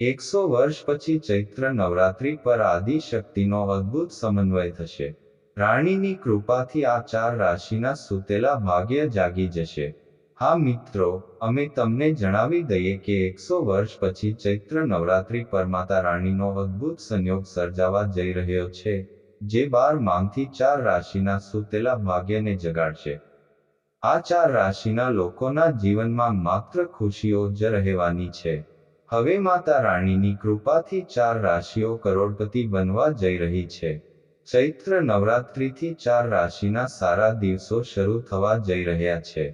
એકસો વર્ષ પછી ચૈત્ર નવરાત્રિ પર આદિશક્તિનો અદ્ભુત સમન્વય થશે. રાણીની કૃપાથી આ ચાર રાશિના સૂતેલા ભાગ્ય જાગી જશે. હા મિત્રો, અમે તમને જણાવી દઈએ કે એકસો વર્ષ પછી ચૈત્ર નવરાત્રિ પર માતા રાણીનો અદ્ભુત સંયોગ સર્જાવા જઈ રહ્યો છે, જે બારમાંથી ચાર રાશિના સૂતેલા ભાગ્યને જગાડશે. આ ચાર રાશિના લોકોના જીવનમાં માત્ર ખુશીઓ જ રહેવાની છે. હવે માતા રાણીની કૃપાથી ચાર રાશિઓ કરોડપતિ બનવા જઈ રહી છે. ચૈત્ર નવરાત્રિથી ચાર રાશિના સારા દિવસો શરૂ થવા જઈ રહ્યા છે.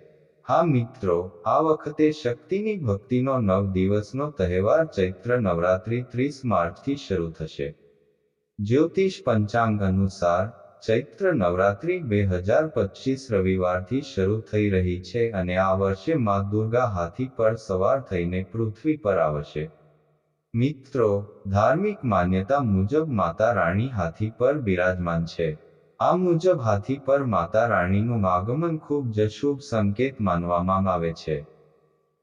હા મિત્રો, આ વખતે શક્તિની ભક્તિનો નવ દિવસનો તહેવાર ચૈત્ર નવરાત્રિ ત્રીસ માર્ચથી શરૂ થશે. જ્યોતિષ પંચાંગ અનુસાર ચૈત્ર નવરાત્રિ બે હજાર પચીસ રવિવારથી શરૂ થઈ રહી છે અને આ વર્ષે માં દુર્ગા હાથી પર સવાર થઈને પૃથ્વી પર આવશે. મિત્રો, ધાર્મિક માન્યતા મુજબ માતા રાણી હાથી પર બિરાજમાન છે. આ મુજબ હાથી પર માતા રાણીનું આગમન ખૂબ જ શુભ સંકેત માનવામાં આવે છે.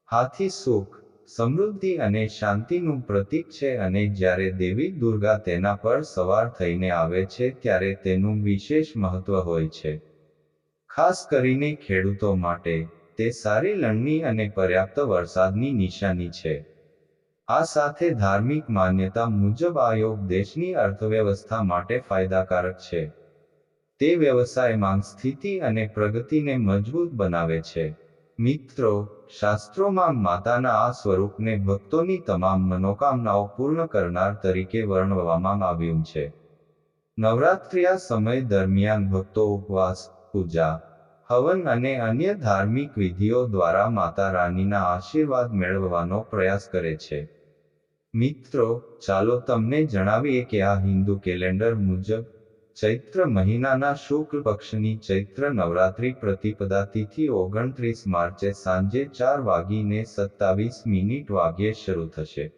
હાથી સુખ સમૃદ્ધિ અને શાંતિનું પ્રતીક છે અને જ્યારે દેવી દુર્ગા તેના પર સવાર થઈને આવે છે ત્યારે તેનું વિશેષ મહત્વ હોય છે. ખાસ કરીને ખેડૂતો માટે, તે સારી લણણી અને પર્યાપ્ત વરસાદની નિશાની છે. આ સાથે ધાર્મિક માન્યતા મુજબ આ યોગ દેશની અર્થવ્યવસ્થા માટે ફાયદાકારક છે. તે વ્યવસાયમાં સ્થિતિ અને પ્રગતિને મજબૂત બનાવે છે. મિત્રો, શાસ્ત્રોમાં માતાના આ સ્વરૂપને ભક્તોની તમામ મનોકામનાઓ પૂર્ણ કરનાર તરીકે વર્ણવવામાં આવ્યું છે. નવરાત્રિયા સમય દરમિયાન ભક્તો ઉપવાસ, પૂજા, હવન અને અન્ય ધાર્મિક વિધિઓ દ્વારા માતા રાનીના આશીર્વાદ મેળવવાનો પ્રયાસ કરે છે. મિત્રો, ચાલો તમને જણાવીએ કે આ હિન્દુ કેલેન્ડર મુજબ ચૈત્ર મહિનાના શુક્લ પક્ષની ચૈત્ર નવરાત્રિ પ્રતિપદા તિથિ ઓગણત્રીસ માર્ચે સાંજે ચાર વાગીને સત્તાવીસ મિનિટ વાગ્યે શરૂ થશે.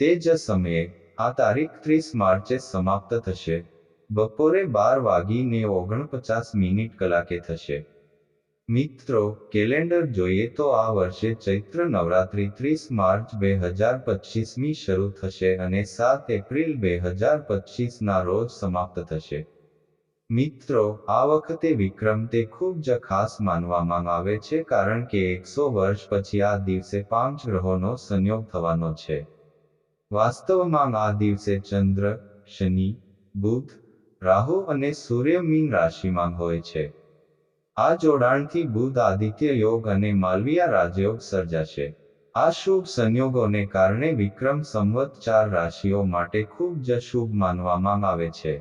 તે જ સમયે, આ તારીખ ત્રીસ માર્ચે સમાપ્ત થશે. બપોરે બાર વાગીને ઓગણપચાસ મિનિટ કલાકે થશે. મિત્રો, કેલેન્ડર જોઈએ તો આ વર્ષે ચૈત્ર નવરાત્રિ ત્રીસ માર્ચ બે હજાર પચીસમી શરૂ થશે અને સાત એપ્રિલ બે હજાર પચીસના રોજ સમાપ્ત થશે. મિત્રો, આ વખતે વિક્રમ તે ખૂબ જ ખાસ માનવામાં આવે છે કારણ કે એકસો વર્ષ પછી આ દિવસે પાંચ ગ્રહોનો સંયોગ થવાનો છે. વાસ્તવમાં આ દિવસે ચંદ્ર, શનિ, બુધ, રાહુ અને સૂર્ય મીન રાશિમાં હોય છે. આ જોડાણથી બુધ આદિત્ય યોગ અને માલવિયા રાજયોગ સર્જાશે. આ શુભ સંયોગોને કારણે વિક્રમ સંવત ચાર રાશિઓ માટે ખૂબ જ શુભ માનવામાં આવે છે.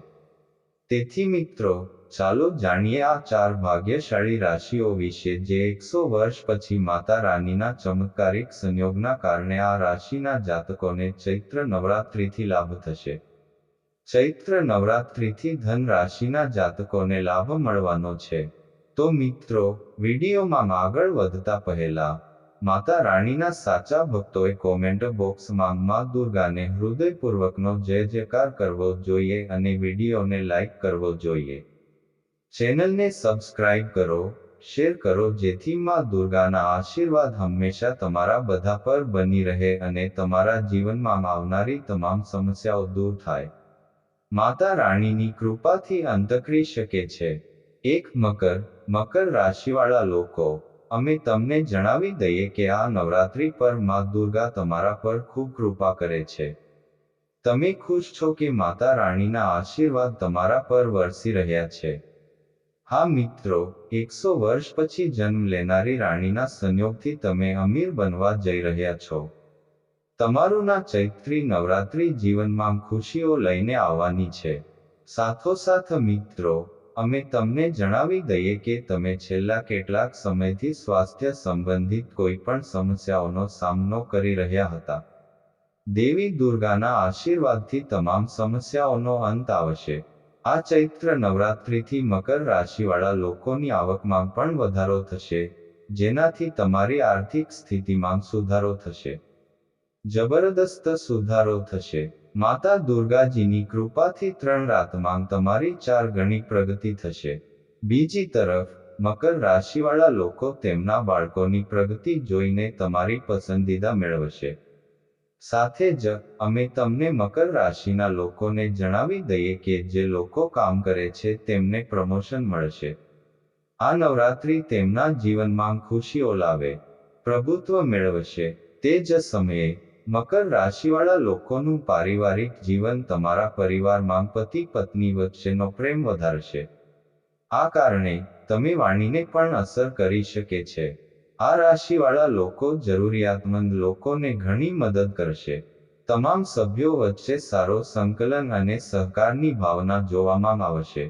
તેથી મિત્રો, ચાલો જાણીએ આ ચાર ભાગ્યશાળી રાશિઓ વિશે જે એકસો વર્ષ પછી માતા રાનીના ચમત્કારિક સંયોગના કારણે આ રાશિના જાતકોને ચૈત્ર નવરાત્રિથી લાભ થશે. ચૈત્ર નવરાત્રિથી ધન રાશિના જાતકોને લાભ મળવાનો છે. તો મિત્રો, વિડીયોમાં આગળ વધતા પહેલા, માતા રાણીના સાચા ભક્તોએ કોમેન્ટ બોક્સમાં મા દુર્ગાને હૃદયપૂર્વકનો જય જયકાર કરવો જોઈએ અને વિડીયોને લાઈક કરવો જોઈએ. ચેનલને સબસ્ક્રાઇબ કરો શેર કરો જેથી મા દુર્ગાના આશીર્વાદ હંમેશા તમારા બધા પર બની રહે અને તમારા જીવનમાં આવનારી તમામ સમસ્યાઓ દૂર થાય. માતા રાણીની કૃપાથી અંતકરી શકે છે. એક મકર મકર રાશિવાળા લોકો, અમે તમને જણાવી દઈએ કે આ નવરાત્રિ પર મા દુર્ગા તમારા પર ખૂબ કૃપા કરે છે. તમે ખુશ છો કે માતા રાણીના આશીર્વાદ તમારા પર વરસી રહ્યા છે. હા મિત્રો, એકસો વર્ષ પછી જન્મ લેનારી રાણીના સંયોગથી તમે અમીર બનવા જઈ રહ્યા છો. તમારું ના ચૈત્રી નવરાત્રિ જીવનમાં ખુશીઓ લઈને આવવાની છે. સાથોસાથ મિત્રો અમે તમને જણાવી દઈએ કે તમે છેલ્લા કેટલાક સમયથી સ્વાસ્થ્ય સંબંધિત કોઈ પણ સમસ્યાઓનો સામનો કરી રહ્યા હતા. દેવી દુર્ગાના આશીર્વાદથી તમામ સમસ્યાઓનો અંત આવશે. આ ચૈત્ર નવરાત્રિથી મકર રાશિવાળા લોકોની આવકમાં પણ વધારો થશે, જેનાથી તમારી આર્થિક સ્થિતિમાં સુધારો થશે. જબરદસ્ત સુધારો થશે. માતા દુર્ગાજીની કૃપાથી ત્રણ રાતમાં તમારી ચાર ગણી પ્રગતિ થશે. બીજી તરફ, મકર રાશિવાળા લોકો તેમના બાળકોની પ્રગતિ જોઈને તમારી પસંદીદા મેળવશે. સાથે જ, અમે તમને મકર રાશિના લોકોને જણાવી દઈએ કે જે લોકો કામ કરે છે તેમને પ્રમોશન મળશે. આ નવરાત્રી તેમના જીવનમાં ખુશીઓ લાવે, પ્રભુત્વ મેળવશે. તે જ સમયે મકર રાશિવાળા લોકોનું પારિવારિક જીવન તમારા પરિવારમાં પતિ પત્ની વચ્ચેનો પ્રેમ વધારશે. આ કારણે તમે વાણીને પણ અસર કરી શકે છે. આ રાશિવાળા લોકો જરૂરિયાતમંદ લોકોને ઘણી મદદ કરશે. તમામ સભ્યો વચ્ચે સારો સંકલન અને સહકારની ભાવના જોવામાં આવશે.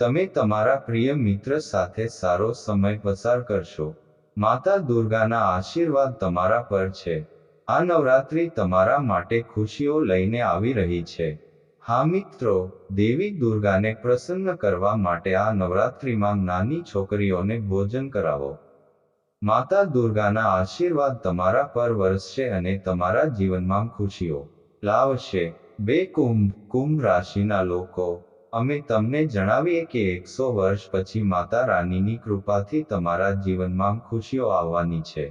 તમે તમારા પ્રિય મિત્ર સાથે સારો સમય પસાર કરશો. માતા દુર્ગાના આશીર્વાદ તમારા પર છે. આ નવરાત્રી તમારા માટે ખુશીઓ લઈને આવી રહી છે. હા મિત્રો, દેવી દુર્ગાને પ્રસન્ન કરવા માટે આ નવરાત્રીમાં નાની છોકરીઓને ભોજન કરાવો. માતા દુર્ગાના આશીર્વાદ તમારા પર વરસશે અને તમારા જીવનમાં ખુશીઓ લાવશે. બે કુંભ કુંભ રાશિના લોકો, અમે તમને જણાવીએ કે એકસો વર્ષ પછી માતા રાનીની કૃપાથી તમારા જીવનમાં ખુશીઓ આવવાની છે.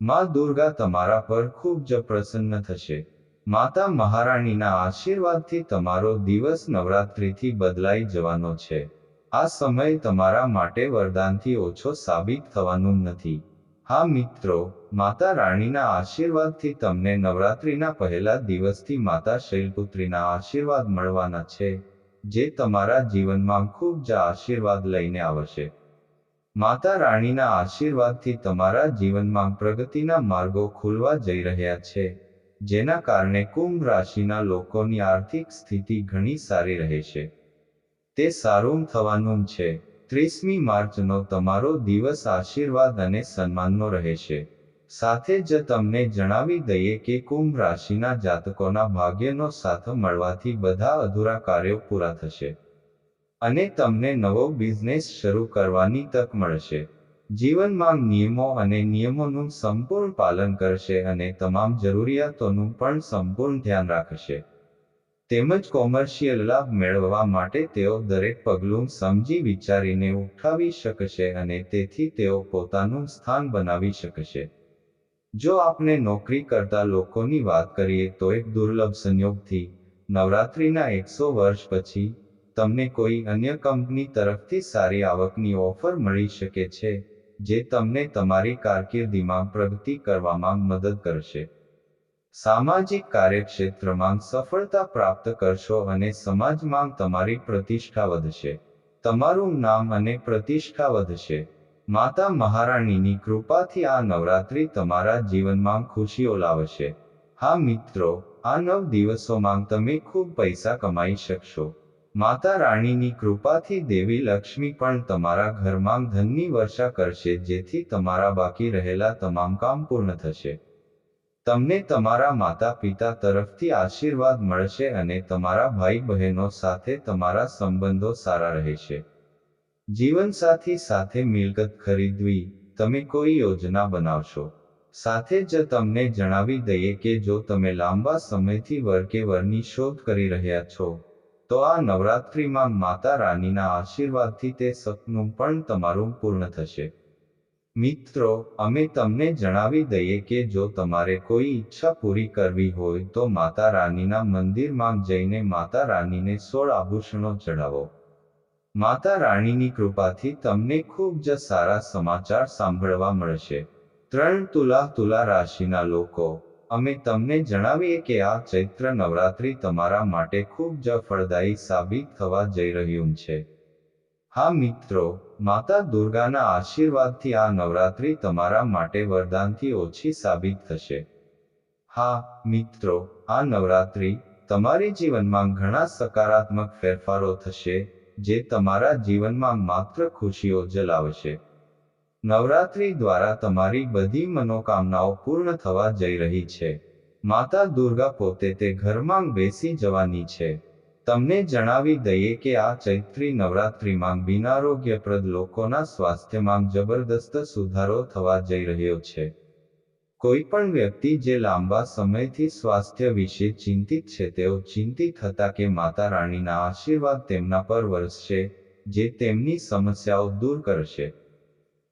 માં દુર્ગા તમારા પર ખૂબ જ પ્રસન્ન થશે. માતા મહારાણીના આશીર્વાદથી તમારો દિવસ નવરાત્રિથી બદલાઈ જવાનો છે. આ સમય તમારા માટે વરદાનથી ઓછો સાબિત થવાનું નથી. હા મિત્રો, માતા રાણીના આશીર્વાદથી તમને નવરાત્રિના પહેલા દિવસથી માતા શૈલપુત્રીના આશીર્વાદ મળવાના છે, જે તમારા જીવનમાં ખૂબ જ આશીર્વાદ લઈને આવશે. માતા રાણીના આશીર્વાદથી તમારા જીવનમાં પ્રગતિના માર્ગો ખુલવા જઈ રહ્યા છે, જેના કારણે કુંભ રાશિના લોકોની આર્થિક સ્થિતિ ઘણી સારી રહેશે તે સારું થવાનું છે. ત્રીસમી માર્ચનો તમારો દિવસ આશીર્વાદ અને સન્માનનો રહેશે સાથે જ તમને જણાવી દઈએ કે કુંભ રાશિના જાતકોના ભાગ્યનો સાથ મળવાથી બધા અધૂરા કાર્યો પૂરા થશે. અને તમને નવો બિઝનેસ શરૂ કરવાની તક મળશે. જીવનમાં નિયમો અને નિયમોનું સંપૂર્ણ પાલન કરશે અને તમામ જરૂરિયાતોનું પણ સંપૂર્ણ ધ્યાન રાખશે. તેમજ કોમર્શિયલ લાભ મેળવવા માટે તેઓ દરેક પગલું સમજી વિચારીને ઉઠાવી શકશે અને તેથી તેઓ પોતાનું સ્થાન બનાવી શકશે. જો આપણે નોકરી કરતા લોકોની વાત કરીએ તો એક દુર્લભ સંયોગથી, નવરાત્રિના એકસો વર્ષ પછી તમને કોઈ અન્ય કંપની તરફથી સારી આવકની ઓફર મળી શકે છે, જે તમને તમારી કારકિર્દીમાં પ્રગતિ કરવામાં મદદ કરશે. સામાજિક કાર્યક્ષેત્રમાં સફળતા પ્રાપ્ત કરશો અને સમાજમાં તમારી પ્રતિષ્ઠા વધશે. તમારું નામ અને પ્રતિષ્ઠા વધશે. માતા મહારાણીની કૃપાથી આ નવરાત્રી તમારા જીવનમાં ખુશીઓ લાવશે. હા મિત્રો, આ નવ દિવસોમાં તમે ખૂબ પૈસા કમાઈ શકશો. માતા રાણીની કૃપાથી દેવી લક્ષ્મી પણ તમારા ઘરમાં ધનની વર્ષા કરશે, જેથી તમારા બાકી રહેલા તમામ કામ પૂર્ણ થશે. તમને તમારા માતા પિતા તરફથી આશીર્વાદ મળશે અને તમારા ભાઈ બહેનો સાથે તમારા સંબંધો સારા રહેશે. જીવનસાથી સાથે મિલકત ખરીદવી, તમે કોઈ યોજના બનાવશો. સાથે જ તમને જણાવી દઈએ કે જો તમે લાંબા સમયથી વર વરની શોધ કરી રહ્યા છો તો આ નવરાત્રિમાં માતા રાનીના આશીર્વાદથી તે સપનું પણ તમારું પૂર્ણ થશે. મિત્રો, અમે તમને જણાવી દઈએ કે જો તમારે કોઈ ઈચ્છા પૂરી કરવી હોય તો માતા રાનીના મંદિરમાં જઈને માતા રાનીને સોળ આભૂષણો ચઢાવો. માતા રાણીની કૃપાથી તમને ખૂબ જ સારા સમાચાર સાંભળવા મળશે. ત્રણ તુલા તુલા રાશિના લોકો અમે તમને જણાવીએ કે આ ચૈત્ર નવરાત્રી તમારા માટે ખૂબ જ ફળદાયી સાબિત થવા જઈ રહ્યું છે. હા મિત્રો, માતા દુર્ગાના આશીર્વાદથી આ નવરાત્રી તમારા માટે વરદાનથી ઓછી સાબિત થશે. હા, મિત્રો, આ નવરાત્રી તમારી જીવનમાં ઘણા સકારાત્મક ફેરફારો થશે, જે તમારા જીવનમાં માત્ર ખુશીઓ જ લાવશે. નવરાત્રી દ્વારા તમારી બધી મનોકામનાઓ પૂર્ણ થવા જઈ રહી છે. માતા દુર્ગા પોતે તે ઘરમાં બેસી જવાની છે. તમને જણાવી દઈએ કે આ ચૈત્રી નવરાત્રિમાં બિનારોગ્યપ્રદ લોકોના સ્વાસ્થ્યમાં જબરદસ્ત સુધારો થવા જઈ રહ્યો છે. કોઈ પણ વ્યક્તિ જે લાંબા સમયથી સ્વાસ્થ્ય વિશે ચિંતિત છે તેઓ ચિંતિત હતા કે માતા રાણીના આશીર્વાદ તેમના પર વરસશે, જે તેમની સમસ્યાઓ દૂર કરશે.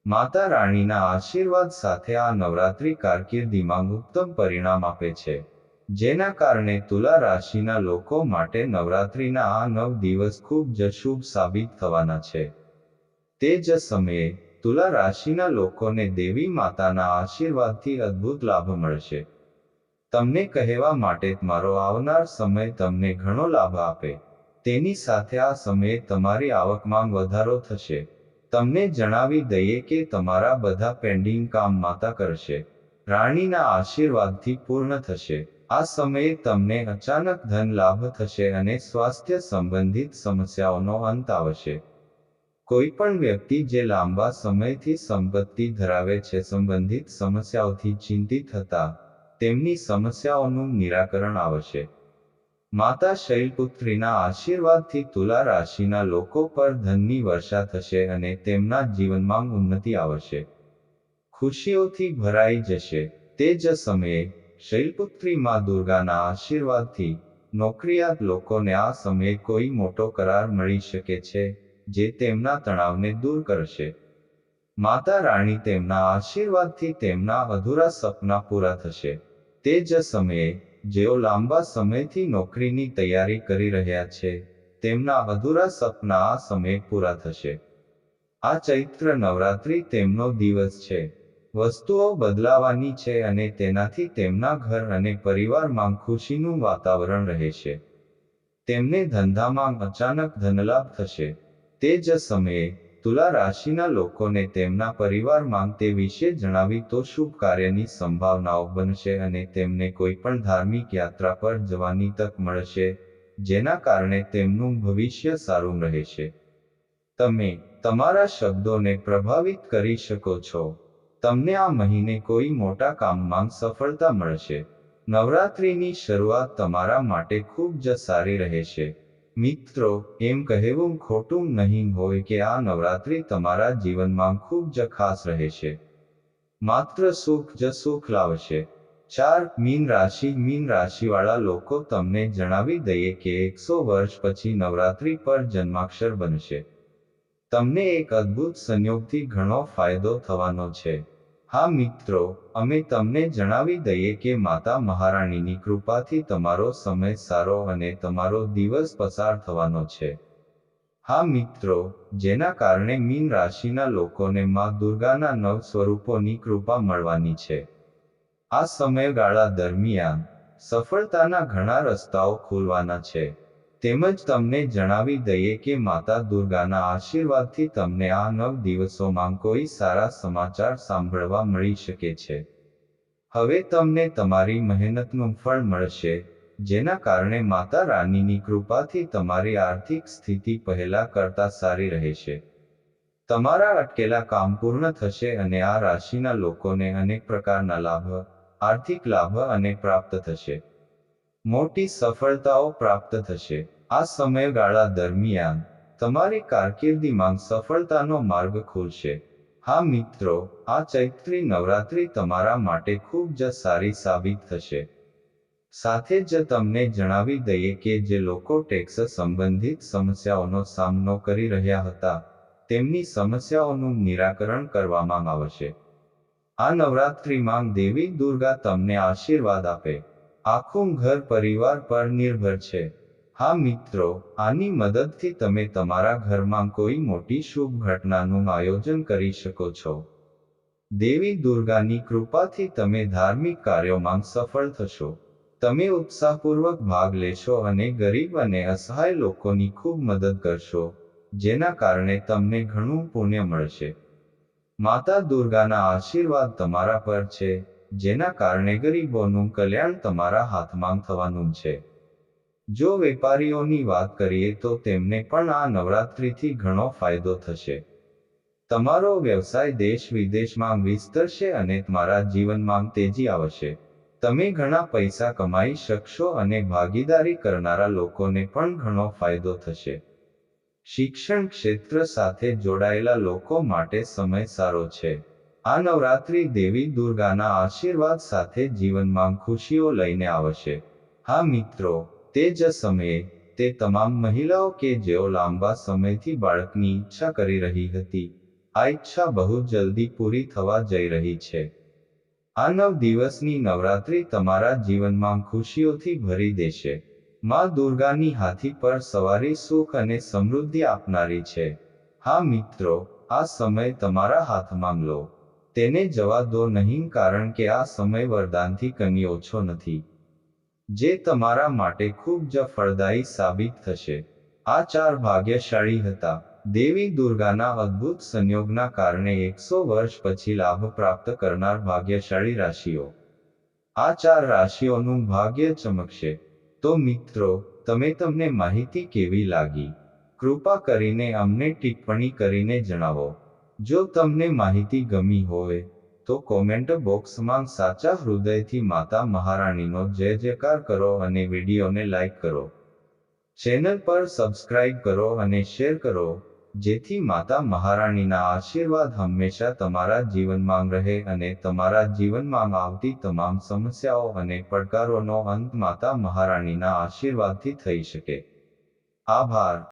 માતા રાણીના આશીર્વાદ સાથે આ નવરાત્રી કારકિર્દીમાં ઉત્તમ પરિણામ આપે છે, જેના કારણે તુલા રાશિના લોકો માટે નવરાત્રિના આ નવ દિવસ ખૂબ જ શુભ સાબિત થવાના છે. તે જ સમયે, તુલા રાશિના લોકોને દેવી માતાના આશીર્વાદથી અદ્ભુત લાભ મળશે. તમને કહેવા માટે મારો આવનાર સમય તમને ઘણો લાભ આપે. તેની સાથે આ સમયે તમારી આવકમાં વધારો થશે. તમને જણાવી દઈએ કે તમારા બધા પેન્ડિંગ કામ માતા કરશે. રાણીના આશીર્વાદથી પૂર્ણ થશે. આ સમયે તમને અચાનક ધન લાભ થશે અને સ્વાસ્થ્ય સંબંધિત સમસ્યાઓનો અંત આવશે. કોઈ પણ વ્યક્તિ જે લાંબા સમયથી સંપત્તિ ધરાવે છે સંબંધિત સમસ્યાઓથી ચિંતિત હતા, તેમની સમસ્યાઓનું નિરાકરણ આવશે. માતા શૈલપુત્રીના આશીર્વાદથી તુલા રાશિના લોકો પર ધનની વર્ષા થશે અને તેમના જીવનમાં ઉન્નતિ આવશે. ખુશીઓથી ભરાઈ જશે. તે જ સમયે, શૈલપુત્રી માં દુર્ગાના આશીર્વાદથી નોકરિયાત લોકોને આ સમયે કોઈ મોટો કરાર મળી શકે છે, જે તેમના તણાવને દૂર કરશે. માતા રાણી તેમના આશીર્વાદથી તેમના અધૂરા સપના પૂરા થશે. તે જ સમયે જેઓ લાંબા સમયથી નોકરીની તૈયારી કરી રહ્યા છે, તેમના અધૂરા સપના આ સમયે પૂરા થશે. આ ચૈત્ર નવરાત્રિ તેમનો દિવસ છે. વસ્તુઓ બદલાવાની છે અને તેનાથી તેમના ઘર અને પરિવારમાં ખુશીનું વાતાવરણ રહેશે તેમને ધંધામાં અચાનક ધનલાભ થશે. તે જ સમયે તુલા રાશિના લોકોને તેમના પરિવારમાં તે વિશે જણાવી તો શુભ કાર્યની સંભાવનાઓ બનશે અને તેમને કોઈ પણ ધાર્મિક યાત્રા પર જવાની તક મળશે, જેના કારણે તેમનું ભવિષ્ય સારું રહેશે. તમે તમારા શબ્દોને પ્રભાવિત કરી શકો છો. તમને આ મહિને કોઈ મોટા કામમાં સફળતા મળશે. નવરાત્રિની શરૂઆત તમારા માટે ખૂબ જ સારી રહેશે. મિત્રો, એમ કહેવું ખોટું નહીં હોય કે આ નવરાત્રિ તમારા જીવનમાં ખૂબ જ ખાસ રહેશે. માત્ર સુખ જ સુખ લાવશે. ચાર, મીન રાશિ, મીન રાશિવાળા લોકો તમને જણાવી દઈએ કે એકસો વર્ષ પછી નવરાત્રિ પર જન્માક્ષર બનશે. તમને એક અદ્ભુત સંયોગથી ઘણો ફાયદો થવાનો છે. હા મિત્રો, અમે તમને જણાવી દઈએ કે માતા મહારાણીની કૃપાથી તમારો સમય સારો અને તમારો દિવસ પસાર થવાનો છે. હા મિત્રો, જેના કારણે મીન રાશિના લોકોને માં દુર્ગાના નવ સ્વરૂપોની કૃપા મળવાની છે. આ સમયગાળા દરમિયાન સફળતાના ઘણા રસ્તાઓ ખોલવાના છે. તેમજ તમને જણાવી દઈએ કે માતા દુર્ગાના આશીર્વાદથી તમને આ નવ દિવસોમાં કોઈ સારા સમાચાર સાંભળવા મળી શકે છે. હવે તમને તમારી મહેનતનું ફળ મળશે, જેના કારણે માતા રાનીની કૃપાથી તમારી આર્થિક સ્થિતિ પહેલા કરતા સારી રહેશે. તમારા અટકેલા કામ પૂર્ણ થશે અને આ રાશિના લોકોને અનેક પ્રકારના લાભ, આર્થિક લાભ અને પ્રાપ્ત થશે. મોટી સફળતાઓ પ્રાપ્ત થશે. આ સમયગાળા દરમિયાન, તમારી કારકિર્દીમાં સફળતાનો માર્ગ ખુલશે. હા મિત્રો, આ ચૈત્રી નવરાત્રી તમારા માટે ખૂબ જ સારી સાબિત થશે. સાથે જ તમને જણાવી દઈએ કે જે લોકો ટેક્સ સંબંધિત સમસ્યાઓનો સામનો કરી રહ્યા હતા, તેમની સમસ્યાઓનું નિરાકરણ કરવામાં આવશે. આ નવરાત્રિમાં દેવી દુર્ગા તમને આશીર્વાદ આપે. આખું ઘર પરિવાર પર નિર્ભર છે. હા મિત્રો, આની મદદથી તમે તમારા ઘરમાં કોઈ મોટી શુભ ઘટનાનું આયોજન કરી શકો છો. દેવી દુર્ગાની કૃપાથી તમે ધાર્મિક કાર્યોમાં સફળ થશો. તમે ઉત્સાહપૂર્વક ભાગ લેશો અને ગરીબ અને અસહાય લોકોની ખૂબ મદદ કરશો, જેના કારણે તમને ઘણું પુણ્ય મળશે. માતા દુર્ગાના આશીર્વાદ તમારા પર છે, જેના કારણે ગરીબોનું કલ્યાણ તમારા હાથમાં થવાનું છે. જો વેપારીઓની વાત કરીએ તો તેમને પણ આ નવરાત્રિથી ઘણો ફાયદો થશે. તમારો વ્યવસાય દેશ વિદેશમાં વિસ્તરશે અને તમારા જીવનમાં તેજી આવશે. તમે ઘણા પૈસા કમાઈ શકશો અને ભાગીદારી કરનારા લોકોને પણ ઘણો ફાયદો થશે. શિક્ષણ ક્ષેત્ર સાથે જોડાયેલા લોકો માટે સમય સારો છે. આ નવરાત્રિ દેવી દુર્ગાના આશીર્વાદ સાથે જીવનમાં ખુશીઓ લઈને આવશે. હા મિત્રો તે જ સમયે, તે તમામ મહિલાઓ કે જેઓ લાંબા સમયથી બાળકની ઈચ્છા કરી રહી હતી, આ ઈચ્છા બહુ જલ્દી પૂરી થવા જઈ રહી છે. આ નવ દિવસની નવરાત્રિ તમારા જીવનમાં ખુશીઓથી ભરી દેશે. માં દુર્ગાની હાથી પર સવારી સુખ અને સમૃદ્ધિ આપનારી છે. હા મિત્રો, આ સમય તમારા હાથમાં લો. તેને જવા દો નહીં કારણ કે આ સમય વરદાનથી કની ઓછો નથી. જે તમારા માટે ખૂબ જ ફળદાયી સાબિત થશે. આ ચાર ભાગ્યશાળી હતા. દેવી દુર્ગાના અદ્ભુત સંયોગના કારણે એકસો વર્ષ પછી લાભ પ્રાપ્ત કરનાર ભાગ્યશાળી રાશિઓ. આ ચાર રાશિઓનું ભાગ્ય ચમકશે. તો મિત્રો, તમે તમને માહિતી કેવી લાગી? કૃપા કરીને અમને ટિપ્પણી કરીને જણાવો. જો તમને માહિતી ગમી હોય તો કોમેન્ટ બોક્સમાં સાચા હૃદયથી માતા મહારાણીનો જય જયકાર કરો અને વિડીયોને લાઈક કરો. ચેનલ પર સબસ્ક્રાઇબ કરો અને શેર કરો, જેથી માતા મહારાણીના આશીર્વાદ હંમેશા તમારા જીવનમાં રહે અને તમારા જીવનમાં આવતી તમામ સમસ્યાઓ અને પડકારોનો અંત માતા મહારાણીના આશીર્વાદથી થઈ શકે. આભાર.